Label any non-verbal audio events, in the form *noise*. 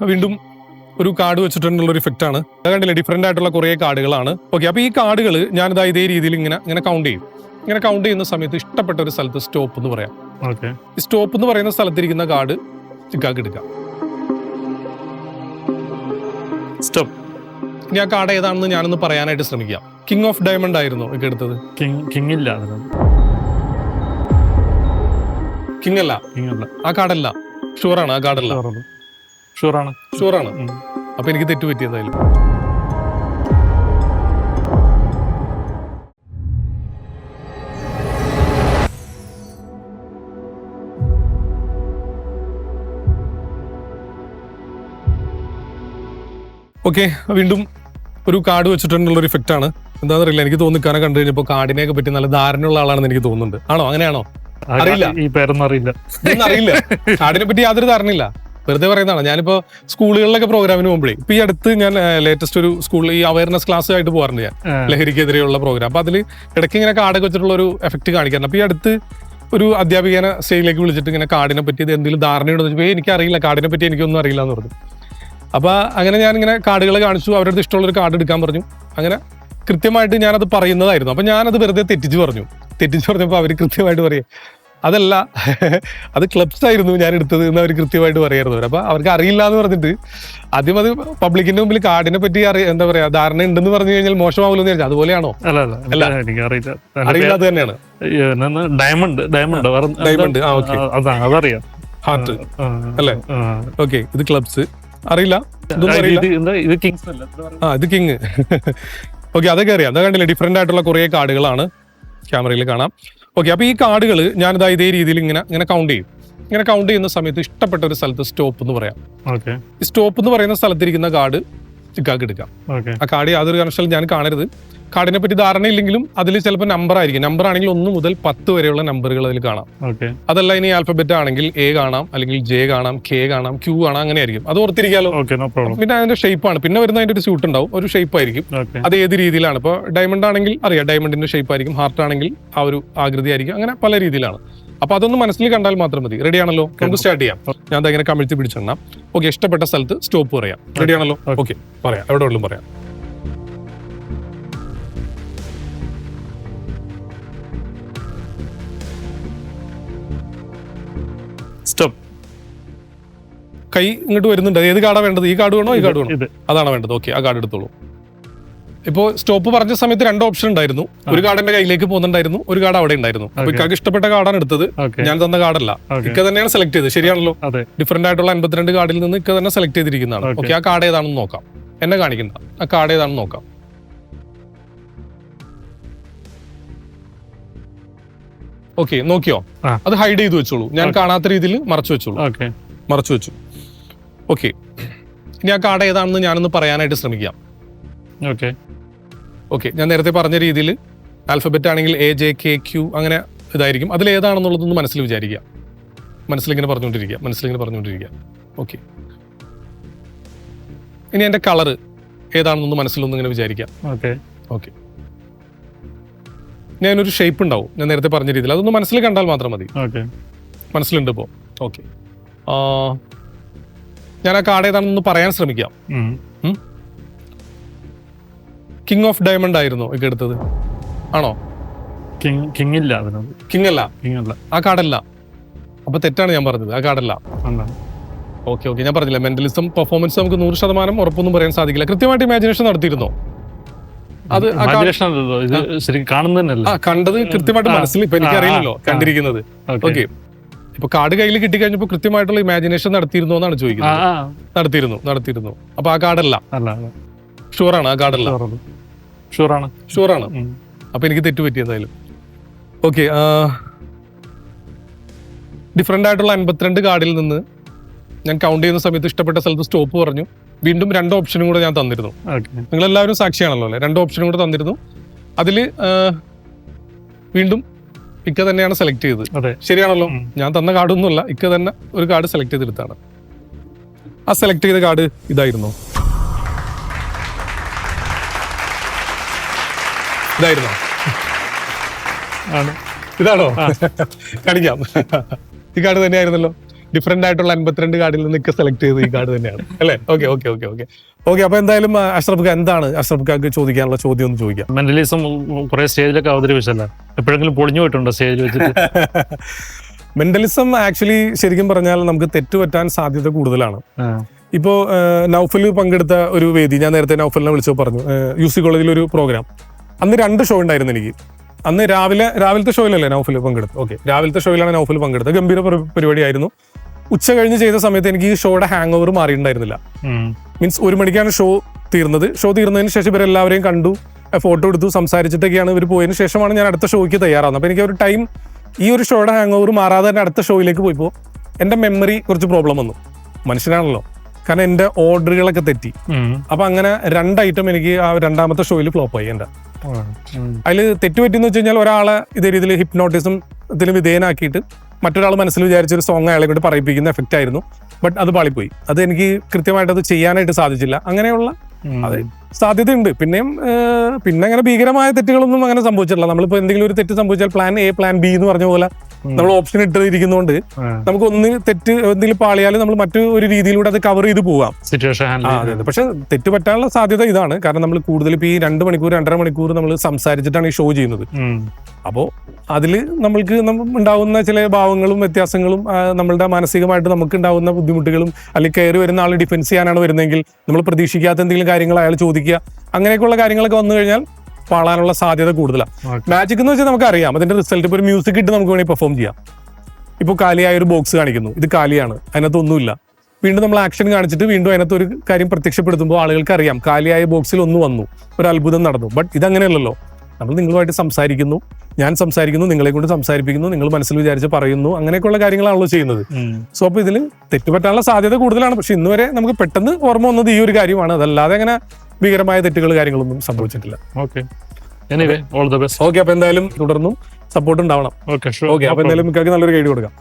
വീണ്ടും ഒരു കാർഡ് വെച്ചിട്ടുള്ള ഒരു ഇഫക്റ്റ് ആണ്. അത് കണ്ടില്ലേ ഡിഫറെന്റ് ആയിട്ടുള്ള കുറേ കാർഡുകളാണ്. ഓക്കെ അപ്പൊ ഈ കാർഡുകൾ ഞാനിതാ ഇതേ രീതിയിൽ ഇങ്ങനെ ഇങ്ങനെ കൗണ്ട് ചെയ്യും. ഇങ്ങനെ കൗണ്ട് ചെയ്യുന്ന സമയത്ത് ഇഷ്ടപ്പെട്ട ഒരു സ്ഥലത്ത് സ്റ്റോപ്പ് എന്ന് പറയാം. ഓക്കെ ഈ സ്റ്റോപ്പ് എന്ന് പറയുന്ന സ്ഥലത്തിരിക്കുന്ന കാർഡ് ചിക്കാക്ക് എടുക്കാം. സ്റ്റോപ്പ് ഇനി ആ കാർഡ് ഏതാണെന്ന് ഞാനൊന്ന് പറയാനായിട്ട് ശ്രമിക്കാം. കിങ് ഓഫ് ഡയമണ്ട് ആയിരുന്നു ഒക്കെ എടുത്തത്? കിങ് ഇല്ല കിങ് അല്ല. കിങ് അല്ല. ആ കാർഡല്ല. ആണ് ആ കാർഡല്ല. ഷുവറാണ് ഷുവറാണ് അപ്പൊ എനിക്ക് തെറ്റ് പറ്റിയതായാലും ഓക്കെ വീണ്ടും ഒരു കാർഡ് വെച്ചിട്ടുള്ള ഒരു ഇഫക്റ്റ് ആണ്. എന്താണെന്ന് അറിയില്ല എനിക്ക് തോന്നിക്കാനെ കണ്ടു കഴിഞ്ഞപ്പോൾ കാർഡിനെയൊക്കെ പറ്റി നല്ല ധാരണയുള്ള ആളാണെന്ന് എനിക്ക് തോന്നുന്നുണ്ട്. ആണോ? അങ്ങനെയാണോ? അറിയില്ല. ഈ പേരൊന്നും അറിയില്ല. അറിയില്ല. കാർഡിനെ പറ്റി യാതൊരു ധാരണയില്ല. വെറുതെ പറയുന്നതാണ്. ഞാനിപ്പോ സ്കൂളുകളിലൊക്കെ പ്രോഗ്രാമിന് പോകുമ്പോഴേ ഇപ്പൊ ഈ അടുത്ത് ഞാൻ ലേറ്റസ്റ്റ് ഒരു സ്കൂളിൽ ഈ അവയർനെസ് ക്ലാസ് ആയിട്ട് പോകാറുണ്ട് ഞാൻ. ലഹരിക്കെതിരെയുള്ള പ്രോഗ്രാം അപ്പൊ അതിൽ ഇടയ്ക്ക് ഇങ്ങനെ കാർഡൊക്കെ വെച്ചിട്ടുള്ള ഒരു എഫക്ട് കാണിക്കാറുണ്ട്. അപ്പൊ ഈ അടുത്ത് ഒരു അധ്യാപികനെ സ്റ്റേജിലേക്ക് വിളിച്ചിട്ട് ഇങ്ങനെ കാർഡിനെ പറ്റി ഇത് എന്തെങ്കിലും ധാരണയുണ്ടോ എന്ന് ചോദിച്ചപ്പോൾ എനിക്ക് അറിയില്ല കാർഡിനെ പറ്റി എനിക്കൊന്നും അറിയില്ല എന്ന് പറഞ്ഞു. അപ്പോൾ അങ്ങനെ ഞാൻ ഇങ്ങനെ കാർഡുകൾ കാണിച്ചു. അവരുടെ അടുത്ത് ഇഷ്ടമുള്ള ഒരു കാർഡ് എടുക്കാൻ പറഞ്ഞു. അങ്ങനെ കൃത്യമായിട്ട് ഞാനത് പറയുന്നതായിരുന്നു. അപ്പൊ ഞാനത് വെറുതെ തെറ്റിച്ച് പറഞ്ഞു. തെറ്റിച്ച് പറഞ്ഞപ്പോൾ അവർ കൃത്യമായിട്ട് പറയും അതല്ല അത് ക്ലബ്സ് ആയിരുന്നു ഞാൻ എടുത്തത് എന്ന് അവർ കൃത്യമായിട്ട് പറയായിരുന്നു. അപ്പൊ അവർക്ക് അറിയില്ല എന്ന് പറഞ്ഞിട്ട് ആദ്യം അത് പബ്ലിക്കിന്റെ മുമ്പിൽ കാർഡിനെ പറ്റി അറി എന്താ പറയാ ധാരണ ഉണ്ടെന്ന് പറഞ്ഞു കഴിഞ്ഞാൽ മോശമാവില്ലെന്ന് വിചാരിച്ചു. അതുപോലെയാണോ? അല്ല അല്ല. എനിക്ക് അറിയില്ല. അറിയില്ലാത്ത തന്നെയാണ്. ഡയമണ്ട് ഡയമണ്ട് ഡയമണ്ട് ആ, ഓക്കെ അതാ അതറിയാം. ഹാർട്ട് അല്ലേ? ഓക്കെ ഇത് ക്ലബ്സ് അറിയില്ല? ആ, ഇത് കിങ് ഓക്കെ *laughs* അതൊക്കെ അറിയാം. അതൊക്കെ കണ്ടില്ലേ ഡിഫറെന്റ് ആയിട്ടുള്ള കുറെ കാർഡുകളാണ് ക്യാമറയിൽ കാണാം. ഓക്കെ അപ്പോൾ ഈ കാർഡുകൾ ഞാനിതാ ഇതേ രീതിയിൽ ഇങ്ങനെ ഇങ്ങനെ കൗണ്ട് ചെയ്യും. ഇങ്ങനെ കൗണ്ട് ചെയ്യുന്ന സമയത്ത് ഇഷ്ടപ്പെട്ട ഒരു സ്ഥലത്ത് സ്റ്റോപ്പ് എന്ന് പറയാം. ഓക്കെ ഈ സ്റ്റോപ്പ് എന്ന് പറയുന്ന സ്ഥലത്തിരിക്കുന്ന കാർഡ് ചിക്കാക്കി എടുക്കാം. ആ കാർഡ് യാതൊരു കാരണവശാലും ഞാൻ കാണരുത്. കാർഡിനെ പറ്റി ധാരണയില്ലെങ്കിലും അതിൽ ചിലപ്പോൾ നമ്പർ ആയിരിക്കും. നമ്പർ ആണെങ്കിൽ ഒന്ന് മുതൽ പത്ത് വരെയുള്ള നമ്പറുകൾ അതിൽ കാണാം. അതല്ല ഇനി ആൽഫബറ്റ് ആണെങ്കിൽ എ കാണാം അല്ലെങ്കിൽ ജെ കാണാം കെ കാണാം ക്യൂ കാണാം അങ്ങനെ ആയിരിക്കും. അത് ഓർത്തിരിക്കാലോ? പിന്നെ അതിന്റെ ഷേപ്പ് ആണ്. പിന്നെ വരുന്ന അതിന്റെ ഒരു സ്യൂട്ട് ഉണ്ടാവും. ഒരു ഷേപ്പ് ആയിരിക്കും. അത് ഏത് രീതിയിലാണ്? ഇപ്പോൾ ഡയമണ്ട് ആണെങ്കിൽ അറിയാം. ഡയമണ്ടിന്റെ ഷേപ്പ് ആയിരിക്കും. ഹാർട്ട് ആണെങ്കിൽ ആ ഒരു ആകൃതി ആയിരിക്കും. അങ്ങനെ പല രീതിയിലാണ്. അപ്പൊ അതൊന്ന് മനസ്സിൽ കണ്ടാൽ മാത്രം മതി. റെഡി ആണല്ലോ? നമുക്ക് സ്റ്റാർട്ട് ചെയ്യാം. ഞാൻ അതെങ്ങനെ കമിഴ്ത്തി പിടിച്ചെണ്ണാം. ഓക്കെ ഇഷ്ടപ്പെട്ട സ്ഥലത്ത് സ്റ്റോപ്പ് പറയാം. റെഡി ആണല്ലോ. ഓക്കെ പറയാം. എവിടെ ഉള്ളു പറയാം. കൈ ഇങ്ങോട്ട് വരുന്നുണ്ട്. ഏത് കാർഡാണ് വേണ്ടത്? ഈ കാർഡ് വേണോ? ഈ കാർഡ് വേണോ? അതാണ് വേണ്ടത്. ഓക്കെ ആ കാർഡ് എടുത്തോളൂ. ഇപ്പോൾ സ്റ്റോപ്പ് പറഞ്ഞ സമയത്ത് രണ്ട് ഓപ്ഷൻ ഉണ്ടായിരുന്നു. ഒരു കാർഡ് എന്റെ കയ്യിലേക്ക് പോകുന്നുണ്ടായിരുന്നു. ഒരു കാർഡ് അവിടെ ഉണ്ടായിരുന്നു. അപ്പൊ. ഇക്കാക്ക് ഇഷ്ടപ്പെട്ട കാർഡാണ് എടുത്തത്. ഞാൻ തന്ന കാർഡല്ല. ഇക്ക തന്നെയാണ് സെലക്ട് ചെയ്തത്. ശരിയാണല്ലോ? ഡിഫറെന്റ് ആയിട്ടുള്ള അൻപത്തിരണ്ട് കാർഡിൽ നിന്ന് ഇക്ക തന്നെ സെലക്ട് ചെയ്തിരിക്കുന്നതാണ്. ഓക്കെ. ആ കാർഡ് ഏതാണെന്ന് നോക്കാം. എന്നെ കാണിക്കണ്ട. ആ കാർഡ് ഏതാണെന്ന് നോക്കാം. ഓക്കെ നോക്കിയോ? അത് ഹൈഡ് ചെയ്തു വെച്ചോളൂ. ഞാൻ കാണാത്ത രീതിയിൽ മറച്ചു വെച്ചോളൂ. മറച്ചു വെച്ചു. ഓക്കെ ഇനി ആ കാർഡ് ഏതാണെന്ന് ഞാനൊന്ന് പറയാനായിട്ട് ശ്രമിക്കാം. ഓക്കെ ഓക്കെ ഞാൻ നേരത്തെ പറഞ്ഞ രീതിയിൽ ആൽഫബറ്റ് ആണെങ്കിൽ എ ജെ കെ ക്യു അങ്ങനെ ഇതായിരിക്കും. അതിൽ ഏതാണെന്നുള്ളതൊന്ന് മനസ്സിൽ വിചാരിക്കുക. മനസ്സിലിങ്ങനെ പറഞ്ഞുകൊണ്ടിരിക്കുക. മനസ്സിലിങ്ങനെ പറഞ്ഞുകൊണ്ടിരിക്കുക. ഓക്കെ ഇനി എന്റെ കളറ് ഏതാണെന്നൊന്ന് മനസ്സിലൊന്നും ഇങ്ങനെ വിചാരിക്കാം. ഓക്കെ ഓക്കെ ഞാനൊരു ഷേപ്പ് ഉണ്ടാവും. ഞാൻ നേരത്തെ പറഞ്ഞ രീതിയിൽ. അതൊന്ന് മനസ്സിൽ കണ്ടാൽ മാത്രം മതി. ഓക്കെ മനസ്സിലുണ്ട് ഇപ്പോൾ ഓക്കെ ഞാൻ ആ കാർഡ് ഏതാണെന്ന് പറയാൻ ശ്രമിക്കാം. കിങ് ഓഫ് ഡയമണ്ട് ആയിരുന്നു ഒക്കെ എടുത്തത്. ആണോ? കിങ് കിങ് ഇല്ല അതിനകത്ത്. കിങ് അല്ല. കിങ് അല്ല. ആ കാർഡല്ല അപ്പൊ തെറ്റാണ് ഞാൻ പറഞ്ഞത്. ആ കാർഡല്ല ഓക്കെ ഓക്കെ ഞാൻ പറഞ്ഞില്ല മെന്റലിസം പെർഫോമൻസ് നമുക്ക് നൂറ് ശതമാനം ഉറപ്പൊന്നും പറയാൻ സാധിക്കില്ല. കൃത്യമായിട്ട് ഇമാജിനേഷൻ നടത്തിയിരുന്നോ? അത് കണ്ടത് കൃത്യമായിട്ട് മനസ്സിൽ ഇപ്പൊ എനിക്ക് അറിയില്ലല്ലോ. കണ്ടിരിക്കുന്നത്. ഓക്കെ. ഇപ്പൊ കാർഡ് കയ്യിൽ കിട്ടിക്കഴിഞ്ഞപ്പോ കൃത്യമായിട്ടുള്ള ഇമാജിനേഷൻ നടത്തിയിരുന്നു എന്നാണ് ചോദിക്കുന്നത്. നടത്തിയിരുന്നു നടത്തിയിരുന്നു. അപ്പൊ ആ കാർഡല്ല ഷുവറാണ് ആ കാർഡല്ല ഷുവറാണ് ഷുവറാണ് അപ്പൊ എനിക്ക് തെറ്റ് പറ്റി എന്തായാലും ഓക്കെ ഡിഫറെന്റ് ആയിട്ടുള്ള അൻപത്തിരണ്ട് കാർഡിൽ നിന്ന് ഞാൻ കൗണ്ട് ചെയ്യുന്ന സമയത്ത് ഇഷ്ടപ്പെട്ട സ്ഥലത്ത് സ്റ്റോപ്പ് പറഞ്ഞു. വീണ്ടും രണ്ട് ഓപ്ഷനും കൂടെ ഞാൻ തന്നിരുന്നു. നിങ്ങൾ എല്ലാവരും സാക്ഷിയാണല്ലോ അല്ലേ? രണ്ട് ഓപ്ഷനും കൂടെ തന്നിരുന്നു. അതിൽ വീണ്ടും ഇക്ക തന്നെയാണ് സെലക്ട് ചെയ്തത് ശരിയാണല്ലോ. ഞാൻ തന്ന കാർഡൊന്നുമല്ല. ഇക്ക തന്നെ ഒരു കാർഡ് സെലക്ട് ചെയ്തെടുത്താണ്. ആ സെലക്ട് ചെയ്ത കാർഡ് ഇതായിരുന്നു. ഇതായിരുന്നോ. ആണ്. ഇതാണോ? കാണിക്കാം. ഈ കാർഡ് തന്നെയായിരുന്നല്ലോ. ഡിഫറെന്റ് ആയിട്ടുള്ള അൻപത്തിരണ്ട് കാർഡിൽ നിന്ന് ഇക്ക സെലക്ട് ചെയ്ത് ഈ കാർഡ് തന്നെയാണ്. അല്ലേ? Okay okay okay okay okay അപ്പൊ എന്തായാലും അഷ്റഫ് എന്താണ് അഷ്റഫ് ചോദിക്കാനുള്ള ചോദ്യം ഒന്ന് ചോദിക്കാം. മെന്റലിസം കുറെ സ്റ്റേജിലൊക്കെ അവതരിപ്പിച്ചല്ല? എപ്പോഴെങ്കിലും പൊളിഞ്ഞു പോയിട്ടുണ്ടോ സ്റ്റേജിൽ വെച്ചിട്ട്? *laughs* മെന്റലിസം ആക്ച്വലി ശരിക്കും പറഞ്ഞാൽ നമുക്ക് തെറ്റുപറ്റാൻ സാധ്യത കൂടുതലാണ്. ഇപ്പോൾ ഇപ്പോ നൗഫൽ പങ്കെടുത്ത ഒരു വേദി ഞാൻ നേരത്തെ നൗഫലിനെ വിളിച്ചു പറഞ്ഞു യു സി കോളേജിൽ ഒരു പ്രോഗ്രാം. അന്ന് രണ്ട് ഷോ ഉണ്ടായിരുന്നു എനിക്ക്. അന്ന് രാവിലെ രാവിലത്തെ ഷോയിലല്ലേ നൗഫൽ പങ്കെടുത്തത്? ഓക്കെ രാവിലത്തെ ഷോയിലാണ് നൗഫൽ പങ്കെടുത്തത്. ഗംഭീര പരിപാടി പരിപാടിയായിരുന്നു. ഉച്ച കഴിഞ്ഞ് ചെയ്ത സമയത്ത് എനിക്ക് ഈ ഷോയുടെ ഹാങ് ഓവർ മാറിയിട്ടുണ്ടായിരുന്നില്ല. മീൻസ് ഒരു മണിക്കാണ് ഷോ തീർന്നത്. ഷോ തീർന്നതിന് ശേഷം ഇവരെല്ലാവരെയും കണ്ടു. ഫോട്ടോ എടുത്തു സംസാരിച്ചിട്ടൊക്കെയാണ് ഇവർ പോയതിന് ശേഷമാണ് ഞാൻ അടുത്ത ഷോയ്ക്ക് തയ്യാറാവുന്നത്. അപ്പോൾ എനിക്ക് ഒരു ടൈം ഈ ഒരു ഷോയുടെ ഹാങ് ഓവർ മാറാതെ തന്നെ അടുത്ത ഷോയിലേക്ക് പോയപ്പോൾ എന്റെ മെമ്മറി കുറച്ച് പ്രോബ്ലം വന്നു. മനുഷ്യനാണല്ലോ. കാരണം എന്റെ ഓർഡറുകളൊക്കെ തെറ്റി. അപ്പം അങ്ങനെ രണ്ട് ഐറ്റം എനിക്ക് ആ രണ്ടാമത്തെ ഷോയിൽ ഫ്ലോപ്പായി എന്റെ. അതിൽ തെറ്റുപറ്റിയെന്ന് വെച്ച് കഴിഞ്ഞാൽ ഒരാളെ ഇതേ രീതിയിൽ ഹിപ്നോട്ടിസം ഇതിൽ വിധേയനാക്കിയിട്ട് മറ്റൊരാൾ മനസ്സിൽ വിചാരിച്ച ഒരു സോങ് അയാളെ കൊണ്ട് പറയിപ്പിക്കുന്ന എഫക്റ്റ് ആയിരുന്നു. ബട്ട് അത് പാളിപ്പോയി. അത് എനിക്ക് കൃത്യമായിട്ട് അത് ചെയ്യാനായിട്ട് സാധിച്ചില്ല. അങ്ങനെയുള്ള. അതെ. സാധ്യതയുണ്ട്. പിന്നെയും പിന്നെ അങ്ങനെ ഭീകരമായ തെറ്റുകളൊന്നും അങ്ങനെ സംഭവിച്ചിട്ടില്ല. നമ്മളിപ്പോ എന്തെങ്കിലും ഒരു തെറ്റ് സംഭവിച്ചാൽ പ്ലാൻ എ പ്ലാൻ ബി എന്ന് പറഞ്ഞ പോലെ നമ്മൾ ഓപ്ഷൻ ഇട്ടിരിക്കുന്നതുകൊണ്ട്. നമുക്ക് ഒന്ന് തെറ്റ് എന്തെങ്കിലും പാളിയാൽ നമ്മൾ മറ്റു ഒരു രീതിയിലൂടെ അത് കവർ ചെയ്ത് പോവാം. സിറ്റുവേഷൻ പക്ഷെ തെറ്റ് പറ്റാനുള്ള സാധ്യത ഇതാണ്. കാരണം നമ്മൾ കൂടുതൽ ഇപ്പൊ ഈ രണ്ട് മണിക്കൂർ രണ്ടര മണിക്കൂർ നമ്മൾ സംസാരിച്ചിട്ടാണ് ഈ ഷോ ചെയ്യുന്നത്. അപ്പോൾ അതിൽ നമ്മൾക്ക് നമ്മ- ഉണ്ടാവുന്ന ചില ഭാവങ്ങളും വ്യത്യാസങ്ങളും നമ്മളുടെ മാനസികമായിട്ട് നമുക്ക് ഉണ്ടാവുന്ന ബുദ്ധിമുട്ടുകളും അല്ലെങ്കിൽ കയറി വരുന്ന ആൾ ഡിഫെൻസ് ചെയ്യാനാണ് വരുന്നതെങ്കിൽ നമ്മൾ പ്രതീക്ഷിക്കാത്ത എന്തെങ്കിലും കാര്യങ്ങൾ അയാൾ ചോദിക്കുക അങ്ങനെയൊക്കെയുള്ള കാര്യങ്ങളൊക്കെ വന്നു കഴിഞ്ഞാൽ പാളാനുള്ള സാധ്യത കൂടുതലാണ് മാജിക് എന്ന് വെച്ചാൽ നമുക്കറിയാം. അതിന്റെ റിസൾട്ട് ഇപ്പോൾ ഒരു മ്യൂസിക് ഇട്ട് നമുക്ക് വേണമെങ്കിൽ പെർഫോം ചെയ്യാം. ഇപ്പോൾ കാലിയായ ഒരു ബോക്സ് കാണിക്കുന്നു. ഇത് കാലിയാണ്. അതിനകത്ത് ഒന്നുമില്ല. വീണ്ടും നമ്മൾ ആക്ഷൻ കാണിച്ചിട്ട് വീണ്ടും അതിനകത്ത് ഒരു കാര്യം പ്രത്യക്ഷപ്പെടുത്തുമ്പോൾ ആളുകൾക്ക് അറിയാം കാലിയായ ബോക്സിൽ ഒന്ന് വന്നു. ഒരു അത്ഭുതം നടന്നു. ബട്ട് ഇതങ്ങനെയല്ലല്ലോ നമ്മൾ നിങ്ങളുമായിട്ട് സംസാരിക്കുന്നു. ഞാൻ സംസാരിക്കുന്നു. നിങ്ങളെ കൊണ്ട് സംസാരിപ്പിക്കുന്നു. നിങ്ങൾ മനസ്സിൽ വിചാരിച്ച് പറയുന്നു. അങ്ങനെയൊക്കെയുള്ള കാര്യങ്ങളാണല്ലോ ചെയ്യുന്നത്. സോ അപ്പോൾ ഇതിൽ തെറ്റുപറ്റാനുള്ള സാധ്യത കൂടുതലാണ്. പക്ഷെ ഇന്നുവരെ നമുക്ക് പെട്ടെന്ന് ഓർമ്മ വന്നത് ഈ ഒരു കാര്യമാണ്. അതല്ലാതെ അങ്ങനെ ഭീകരമായ തെറ്റുകൾ കാര്യങ്ങളൊന്നും സംഭവിച്ചിട്ടില്ല. Okay anyway all the best okay അപ്പൊ എന്തായാലും തുടർന്നും സപ്പോർട്ട് ഉണ്ടാവണം. ഓക്കെ ഓക്കെ അപ്പൊ എന്തായാലും നിങ്ങൾക്ക് നല്ലൊരു ഗൈഡ് കൊടുക്കാം.